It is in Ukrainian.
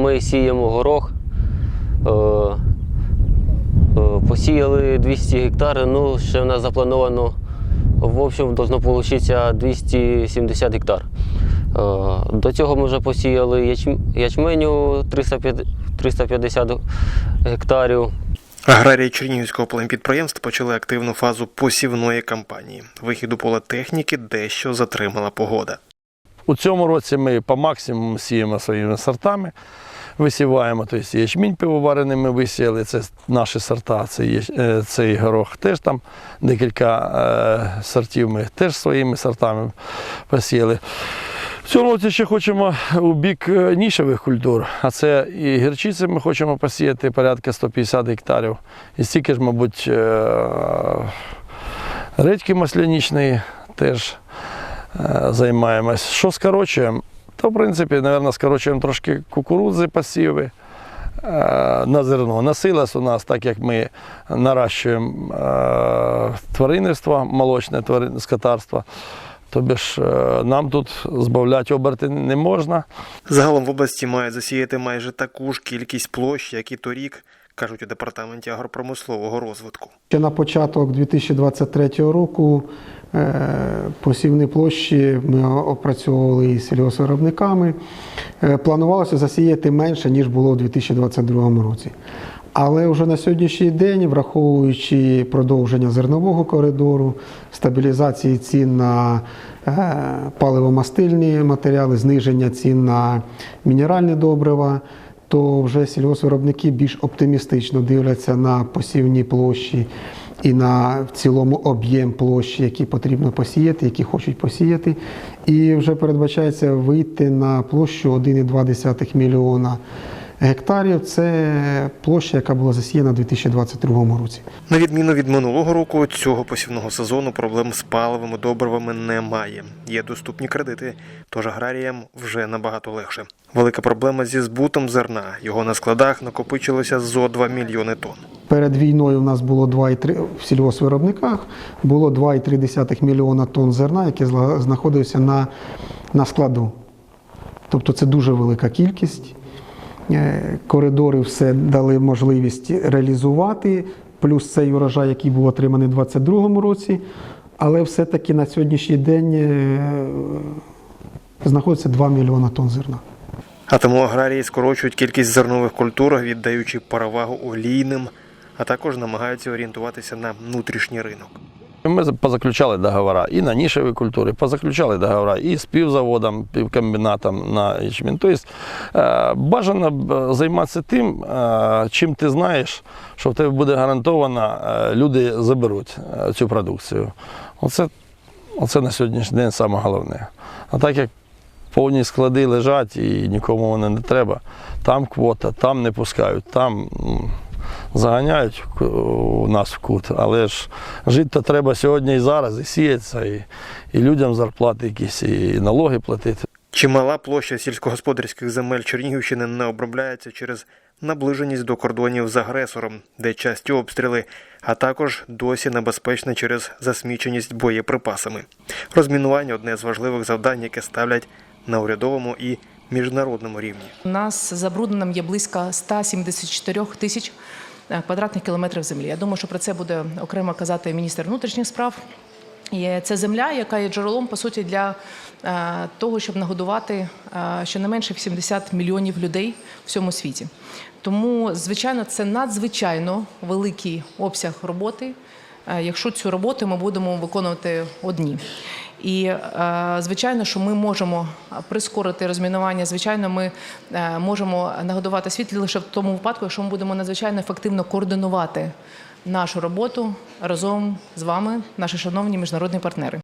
ми сіємо горох. Е, е, Посіяли 200 гектарів, ну ще в нас заплановано, в общем, должно вийти 270 гектар. Е, До цього ми вже посіяли ячменю 350 350 гектарів. Аграрії Чернігівського племпідприємства почали активну фазу посівної кампанії. Вихід у поле техніки дещо затримала погода. У цьому році ми по максимуму сіємо своїми сортами, висіваємо, тобто ячмінь пивоварений ми висіяли, це наші сорта, це е, цей горох теж там декілька е, сортів ми теж своїми сортами посіяли. В цьому році ще хочемо у бік е, нішевих культур, а це і гірчиці ми хочемо посіяти порядка 150 гектарів. І стільки ж, мабуть, редьки маслянічної теж займаємось. Що скорочуємо? То, в принципі, мабуть, скорочуємо трошки кукурудзи посіви е, на зерно. На силас у нас, так як ми наращуємо е, тваринництво, молочне скотарство, тобі ж е, нам тут збавляти оберти не можна. Загалом в області мають засіяти майже таку ж кількість площ, як і торік, кажуть у департаменті агропромислового розвитку. Ще на початок 2023 року е, посівні площі ми опрацьовували із сільгоспвиробниками. Е, Планувалося засіяти менше, ніж було у 2022 році. Але вже на сьогоднішній день, враховуючи продовження зернового коридору, стабілізації цін на е, паливомастильні матеріали, зниження цін на мінеральні добрива, то вже сільгоспвиробники більш оптимістично дивляться на посівні площі і на в цілому об'єм площі, які потрібно посіяти, які хочуть посіяти. І вже передбачається вийти на площу 1,2 мільйона гектарів. Це площа, яка була засіяна у 2022 році. На відміну від минулого року, цього посівного сезону проблем з паливими добривами немає. Є доступні кредити, тож аграріям вже набагато легше. Велика проблема зі збутом зерна. Його на складах накопичилося зо 2 мільйони тонн. Перед війною у нас було 2,3 в сільгоспвиробниках було 2,3 мільйона тонн зерна, яке знаходилося на, на складу. Тобто це дуже велика кількість. Е, Коридори все дали можливість реалізувати, плюс цей урожай, який був отриманий у 2022 році. Але все-таки на сьогоднішній день е, знаходиться 2 мільйона тонн зерна. А тому аграрії скорочують кількість зернових культур, віддаючи перевагу олійним, а також намагаються орієнтуватися на внутрішній ринок. Ми позаключали договори і на нішеві культури, позаключали договори і з півзаводом, півкомбінатом на ячмін. Тобто е, бажано займатися тим, е, чим ти знаєш, що в тебе буде гарантовано, е, люди заберуть е, цю продукцію. Оце, оце на сьогоднішній день саме головне. А так як повні склади лежать і нікому вони не треба, там квота, там не пускають, там. Заганяють у нас в кут, але ж жити то треба сьогодні і зараз, і сіятися, і, і людям зарплати якісь, і налоги платити. Чимала площа сільськогосподарських земель Чернігівщини не обробляється через наближеність до кордонів з агресором, де часті обстріли, а також досі небезпечна через засміченість боєприпасами. Розмінування одне з важливих завдань, яке ставлять на урядовому і міжнародному рівні. У нас забрудненим є близько 174 тисяч квадратних кілометрів землі. Я думаю, що про це буде окремо казати міністр внутрішніх справ. І це земля, яка є джерелом по суті для е, того, щоб нагодувати е, щонайменше 70 мільйонів людей в всьому світі. Тому, звичайно, це надзвичайно великий обсяг роботи, е, якщо цю роботу ми будемо виконувати одні. І е, звичайно, що ми можемо прискорити розмінування. Звичайно, ми е, можемо нагодувати світ лише в тому випадку, якщо ми будемо надзвичайно ефективно координувати нашу роботу разом з вами, наші шановні міжнародні партнери.